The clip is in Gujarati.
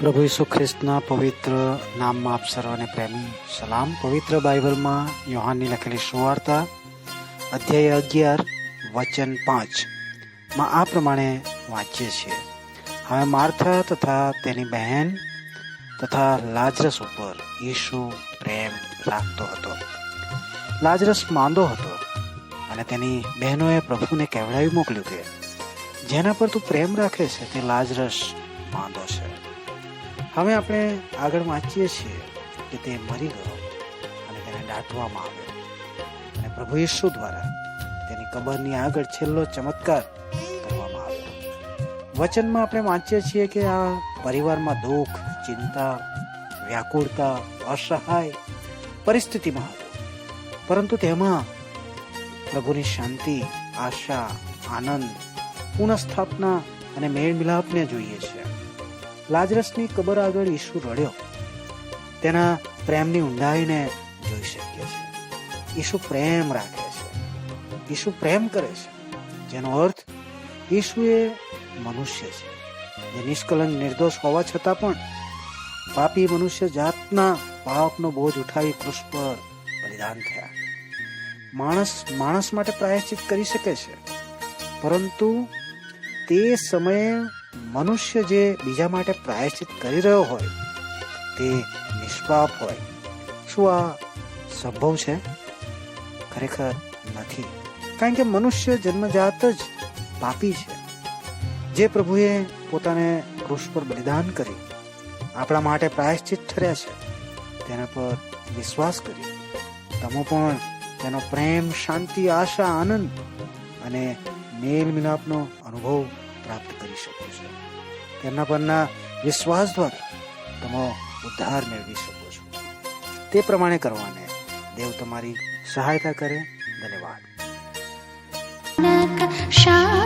પ્રભુ ઈસુ ખ્રિસ્તના પવિત્ર નામમાં આપ સર્વને પ્રેમી, સલામ. પવિત્ર બાઇબલમાં યોહાનની લખેલી સુવાર્તા, અધ્યાય અગિયાર, વચન પાંચ. માં આ પ્રમાણે વાંચીએ છીએ. હવે માર્થા તથા તેની બહેન તથા લાજરસ ઉપર ઈસુ પ્રેમ રાખતો હતો. લાજરસ માંદો હતો અને તેની બહેનોએ પ્રભુને કહેવડાવી મોકલ્યું કે જેના પર તું પ્રેમ રાખે છે તે લાજરસ માંદો છે. હવે આપણે આગળ વાંચીએ છીએ કે તે મરી ગયો અને તેને દાટવામાં આવ્યો. અને પ્રભુ ઈસુ દ્વારા તેની કબરની આગળ છેલ્લો ચમત્કાર કરવામાં આવ્યો. વચનમાં આપણે વાંચીએ છીએ કે આ પરિવારમાં દુઃખ, ચિંતા, વ્યાકુળતા, અસહાય પરિસ્થિતિમાં હતું. પરંતુ તેમાં પ્રભુની શાંતિ, આશા, આનંદ, પુનઃસ્થાપના અને મેળ મિલાપને જોઈએ છે. લાજરસની કબર આગળ ઈસુ રડ્યો. તેના પ્રેમની ઊંડાઈને જોઈ શકીએ છે ઈસુ પ્રેમ રાખે છે. ઈસુ પ્રેમ કરે છે. જેનો અર્થ, ઈસુ એ મનુષ્ય છે. જે નિષ્કલંક નિર્દોષ હોવા છતાં પણ પાપી મનુષ્ય જાતના પાપનો બોજ ઉઠાવી કૃષ પર બલિદાન થયા. માણસ માણસ માટે પ્રાયશ્ચિત કરી શકે છે. પરંતુ તે સમયે મનુષ્ય જે બીજા માટે પ્રાયશ્ચિત કરી રહ્યો હોય, તે નિષ્પાપ હોય. શું આ સંભવ છે? ખરેખર નથી. કારણ કે મનુષ્ય જન્મજાત જ પાપી છે. જે પ્રભુએ પોતાને કૃષ પર બલિદાન કરી આપણા માટે પ્રાયશ્ચિત ઠર્યા છે, તેના પર વિશ્વાસ કરી તમે પણ તેનો પ્રેમ, શાંતિ, આશા, આનંદ અને મેલ મિલાપનો અનુભવ કરી શકો છો. તેમના પરના વિશ્વાસ દ્વારા તમે ઉદ્ધાર મેળવી શકો છો. તે પ્રમાણે કરવાને દેવ તમારી સહાયતા કરે. ધન્યવાદ. નક શા